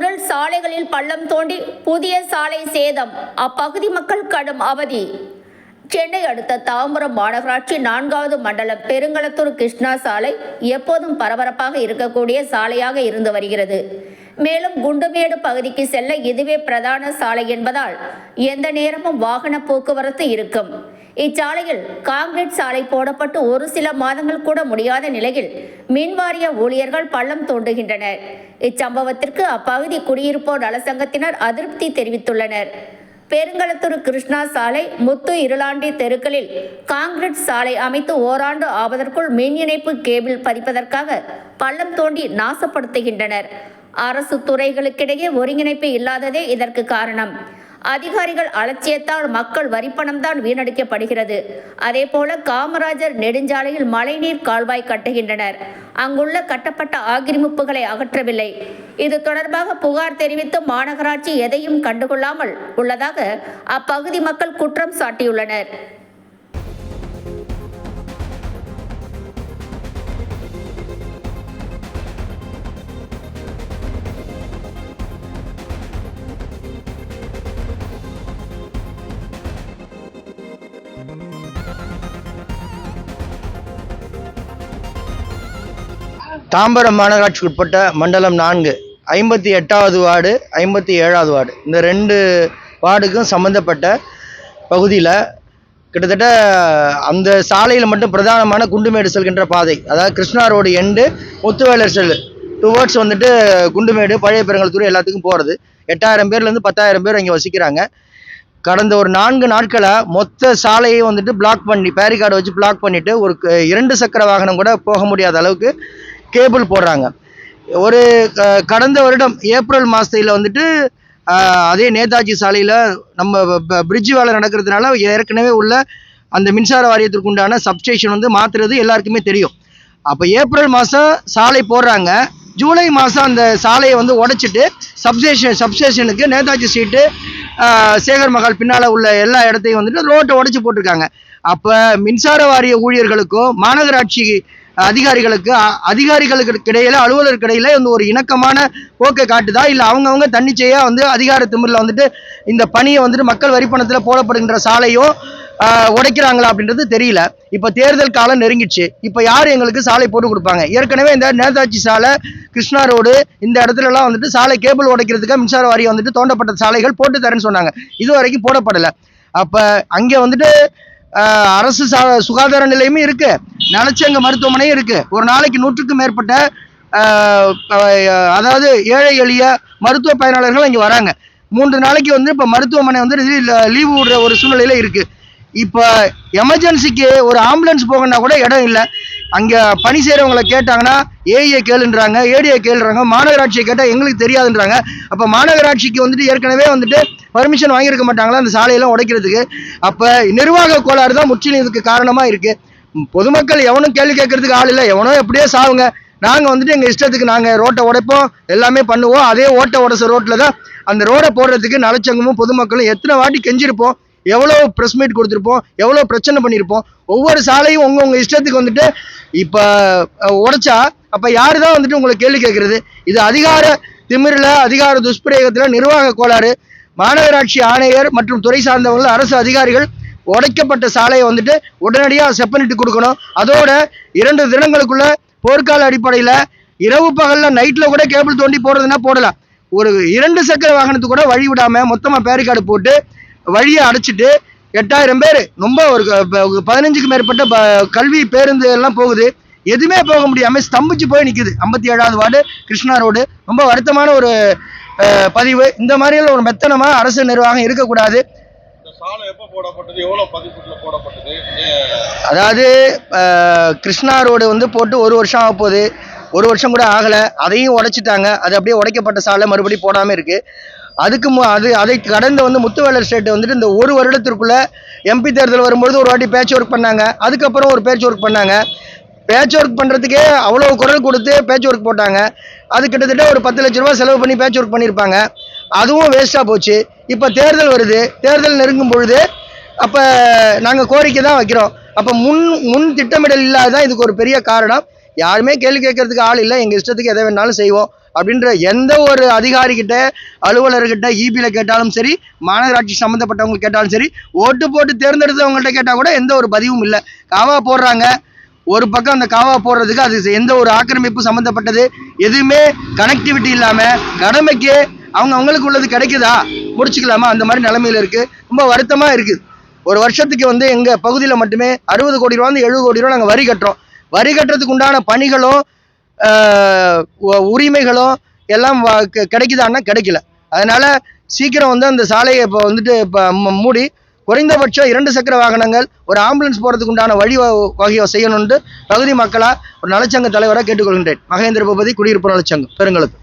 திருவெரும்புதூரில் சாலைகளில் பள்ளம் தோண்டி புதிய சாலை சேதம். அப்பகுதி மக்கள் கடும் அவதி. சென்னை அடுத்த தாம்பரம் மாநகராட்சி நான்காவது மண்டலம் பெருங்களத்தூர் கிருஷ்ணா சாலை எப்போதும் பரபரப்பாக இருக்கக்கூடிய சாலையாக இருந்து வருகிறது. மேலும் குண்டுமேடு பகுதிக்கு செல்ல இதுவே பிரதான சாலை என்பதால் எந்த நேரமும் வாகன போக்குவரத்து இருக்கும். இச்சாலையில் காங்கிரீட் சாலை போடப்பட்டு ஒரு சில மாதங்கள் கூட முடியாத நிலையில் மின்வாரிய ஊழியர்கள் பள்ளம் தோண்டுகின்றனர். இச்சம்பவத்திற்கு அப்பகுதி குடியிருப்போர் நலசங்கத்தினர் அதிருப்தி தெரிவித்துள்ளனர். பெருங்களத்தூர் கிருஷ்ணா சாலை முத்து இருளாண்டி தெருக்களில் காங்கிரீட் சாலை அமைத்து ஓராண்டு ஆவதற்குள் மின் இணைப்பு கேபிள் பதிப்பதற்காக பள்ளம் தோண்டி நாசப்படுத்துகின்றனர். அரசு துறைகளுக்கிடையே ஒருங்கிணைப்பு இல்லாததே இதற்கு காரணம். அதிகாரிகள் அலட்சியத்தால் மக்கள் வரிப்பணம் தான் வீணடிக்கப்படுகிறது. அதே போல காமராஜர் நெடுஞ்சாலையில் மழைநீர் கால்வாய் கட்டுகின்றனர். அங்குள்ள கட்டப்பட்ட ஆக்கிரமிப்புகளை அகற்றவில்லை. இது தொடர்பாக புகார் தெரிவித்து மாநகராட்சி எதையும் கண்டுகொள்ளாமல் உள்ளதாக அப்பகுதி மக்கள் குற்றம் சாட்டியுள்ளனர். தாம்பரம் மாநகராட்சிக்கு உட்பட்ட மண்டலம் நான்கு ஐம்பத்தி எட்டாவது வார்டு ஐம்பத்தி ஏழாவது வார்டு. இந்த ரெண்டு வார்டுக்கும் சம்மந்தப்பட்ட பகுதியில் கிட்டத்தட்ட அந்த சாலையில் மட்டும் பிரதானமான குண்டுமேடு செல்கின்ற பாதை. அதாவது கிருஷ்ணா ரோடு எண்டு முத்துவேலர் செல் டுவர்ட்ஸ் வந்துட்டு குண்டுமேடு பழைய பெருங்கல்தூர் எல்லாத்துக்கும் போகிறது எட்டாயிரம் பேர்லேருந்து பத்தாயிரம் பேர் இங்கே வசிக்கிறாங்க. கடந்த ஒரு நான்கு நாட்களாக மொத்த சாலையை வந்துட்டு பிளாக் பண்ணி பேரிகார்டு வச்சு பிளாக் பண்ணிவிட்டு ஒரு இரண்டு சக்கர வாகனம் கூட போக முடியாத அளவுக்கு கேபிள் போடுறாங்க. ஒரு க- கடந்த வருடம் ஏப்ரல் மாதத்தில் வந்துட்டு அதே நேதாஜி சாலையில் நம்ம பிரிட்ஜ் வேலை நடக்கிறதுனால ஏற்கனவே உள்ள அந்த மின்சார வாரியத்திற்கு உண்டான சப்ஸ்டேஷன் வந்து மாற்றுறது எல்லாருக்குமே தெரியும். அப்போ ஏப்ரல் மாதம் சாலை போடுறாங்க. ஜூலை மாதம் அந்த சாலையை வந்து உடைச்சிட்டு சப்ஸ்டேஷன் சப்ஸ்டேஷனுக்கு நேதாஜி ஸ்ட்ரீட்டு சேகர் மகால் பின்னால் உள்ள எல்லா இடத்தையும் வந்துட்டு ரோட்டை உடச்சி போட்டிருக்காங்க. அப்போ மின்சார வாரிய ஊழியர்களுக்கும் மாநகராட்சி அதிகாரிகளுக்கு அ- அதிகாரிகளுக்கு இடையில அலுவலருக்கு இடையில வந்து ஒரு இணக்கமான போக்கை காட்டுதா? இல்லை அவங்கவுங்க தன்னிச்சையாக வந்து அதிகார திமிரில் வந்துட்டு இந்த பணியை வந்துட்டு மக்கள் வரிப்பணத்தில் போடப்படுகின்ற சாலையும் உடைக்கிறாங்களா அப்படின்றது தெரியல. இப்போ தேர்தல் காலம் நெருங்கிடுச்சு. இப்போ யார் எங்களுக்கு சாலை போட்டு கொடுப்பாங்க? ஏற்கனவே இந்த நேதாஜி சாலை கிருஷ்ணா ரோடு இந்த இடத்துலலாம் வந்துட்டு சாலை கேபிள் உடைக்கிறதுக்காக மின்சார வாரியம் வந்துட்டு தோண்டப்பட்ட சாலைகள் போட்டு தரேன்னு சொன்னாங்க. இது வரைக்கும் போடப்படலை. அப்போ அங்கே வந்துட்டு அரசு சுகாதார நிலையமும் இருக்கு. நலச்சங்க மருத்துவமனையும் இருக்கு. ஒரு நாளைக்கு நூற்றுக்கும் மேற்பட்ட அதாவது ஏழை எளிய மருத்துவ பயனாளர்கள் இங்கே வராங்க. மூன்று நாளைக்கு வந்து இப்போ மருத்துவமனை வந்து லீவு விடுற ஒரு சூழ்நிலையில இருக்குது இப்போ எமர்ஜென்சிக்கு ஒரு ஆம்புலன்ஸ் போகணும்னா கூட இடம் இல்லை. அங்கே பணி செய்கிறவங்களை கேட்டாங்கன்னா ஏஐயை கேளுன்றாங்க ஏடியை கேளுறாங்க மாநகராட்சியை கேட்டால் எங்களுக்கு தெரியாதுன்றாங்க. அப்போ மாநகராட்சிக்கு வந்துட்டு ஏற்கனவே வந்துட்டு பர்மிஷன் வாங்கியிருக்க மாட்டாங்களா அந்த சாலையெல்லாம் உடைக்கிறதுக்கு? அப்போ நிர்வாக கோளாறு தான் முற்றிலும் இதுக்கு காரணமாக இருக்குது பொதுமக்கள் எவனும் கேள்வி கேட்கறதுக்கு ஆள் இல்லை. எவனோ எப்படியோ சாவுங்க. நாங்கள் வந்துட்டு எங்கள் இஷ்டத்துக்கு நாங்கள் ரோட்டை உடைப்போம் எல்லாமே பண்ணுவோம். அதே ஓட்டை உடச்ச ரோட்டில் தான் அந்த ரோடை போடுறதுக்கு நலச்சங்கமும் பொதுமக்களும் எத்தனை வாட்டி கெஞ்சிருப்போம். எவ்வளோ ப்ரெஸ் மீட் கொடுத்துருப்போம் எவ்வளோ பிரச்சனை பண்ணியிருப்போம் ஒவ்வொரு சாலையும் உங்கள் உங்கள் இஷ்டத்துக்கு வந்துட்டு இப்போ உடைச்சா அப்போ யாரு தான் வந்துட்டு உங்களை கேள்வி கேட்குறது? இது அதிகார திமிரில் அதிகார துஷ்பிரயோகத்தில் நிர்வாக கோளாறு. மாநகராட்சி ஆணையர் மற்றும் துறை சார்ந்தவர்கள் அரசு அதிகாரிகள் உடைக்கப்பட்ட சாலையை வந்துட்டு உடனடியாக செப்பனிட்டு கொடுக்கணும். அதோட இரண்டு தினங்களுக்குள்ள போர்க்கால அடிப்படையில் இரவு பகலில் நைட்டில் கூட கேபிள் தோண்டி போடுறதுன்னா போடலாம். ஒரு இரண்டு சக்கர வாகனத்துக்கு கூட வழி விடாமல் மொத்தமாக பேரிகார்டு போட்டு வழியை அடைச்சிட்டு எட்டாயிரம் பேர். ரொம்ப ஒரு பதினஞ்சுக்கு மேற்பட்ட கல்வி பேருந்து எல்லாம் போகுது. எதுவுமே போக முடியாம ஸ்தம்பிச்சு போய் நிக்குது. ஐம்பத்தி ஏழாவது வார்டு கிருஷ்ணா ரோடு. ரொம்ப வருத்தமான ஒரு பதிவு. இந்த மாதிரியான ஒரு மெத்தனமா அரசு நிர்வாகம் இருக்கக்கூடாது. அதாவது கிருஷ்ணா ரோடு வந்து போட்டு ஒரு வருஷம் ஆக போகுது. ஒரு வருஷம் கூட ஆகலை. அதையும் உடைச்சிட்டாங்க. அது அப்படியே உடைக்கப்பட்ட சாலை மறுபடியும் போடாமல் இருக்கு. அதுக்கு மு அது அதை கடந்த வந்து முத்துவேலர் ஸ்டேட் வந்துட்டு இந்த ஒரு வருடத்திற்குள்ள எம்பி தேர்தல் வரும்பொழுது ஒரு வாட்டி பேட்ச் ஒர்க் பண்ணாங்க. அதுக்கப்புறம் ஒரு பேட்ச் ஒர்க் பண்ணாங்க. பேட்ச் ஒர்க் பண்ணுறதுக்கே அவ்வளோ குரல் கொடுத்து பேட்ச் ஒர்க் போட்டாங்க. அது கிட்டத்தட்ட ஒரு பத்து லட்ச ரூபா செலவு பண்ணி பேட்ச் ஒர்க் பண்ணியிருப்பாங்க. அதுவும் வேஸ்ட்டாக போச்சு. இப்போ தேர்தல் வருது. தேர்தல் நெருங்கும் பொழுது அப்போ நாங்கள் கோரிக்கை தான் வைக்கிறோம். அப்போ முன் முன் திட்டமிடல் இல்லாததான் இதுக்கு ஒரு பெரிய காரணம். யாருமே கேள்வி கேட்கறதுக்கு ஆள் இல்லை. எங்கள் இஷ்டத்துக்கு எதை வேணாலும் செய்வோம். அப்படின்ற எந்த ஒரு அதிகாரிகிட்ட அலுவலர்கிட்ட இபியில் கேட்டாலும் சரி மாநகராட்சி சம்மந்தப்பட்டவங்க கேட்டாலும் சரி ஓட்டு போட்டு தேர்ந்தெடுத்தவங்கள்ட்ட கேட்டால் கூட எந்த ஒரு பதிவும் இல்லை. காவா போடுறாங்க. ஒரு பக்கம் அந்த காவா போடுறதுக்கு அது எந்த ஒரு ஆக்கிரமிப்பு சம்மந்தப்பட்டது எதுவுமே கனெக்டிவிட்டி இல்லாமல் கடமைக்கு அவங்க அவங்களுக்கு உள்ளது கிடைக்குதா? முடிச்சுக்கலாமா? அந்த மாதிரி நிலமையில இருக்குது ரொம்ப வருத்தமாக இருக்குது ஒரு வருஷத்துக்கு வந்து எங்கள் பகுதியில் மட்டுமே அறுபது கோடி ரூபா வந்து எழுபது கோடி ரூபா நாங்கள் வரி கட்டுறோம். வரி கட்டுறதுக்கு உண்டான பணிகளும் உரிமைகளும் எல்லாம் வ- கிடைக்குதான்னா கிடைக்கல. அதனால் சீக்கிரம் வந்து அந்த சாலையை இப்போ வந்துட்டு இப்போ மூடி குறைந்தபட்சம் இரண்டு சக்கர வாகனங்கள் ஒரு ஆம்புலன்ஸ் போகிறதுக்கு உண்டான வழி வகையை செய்யணும்னு பகுதி மக்களாக ஒரு நலச்சங்க தலைவராக கேட்டுக்கொள்கின்றேன். மகேந்திர பூபதி குடியிருப்பு நலச்சங்கம். பெருங்களுக்கு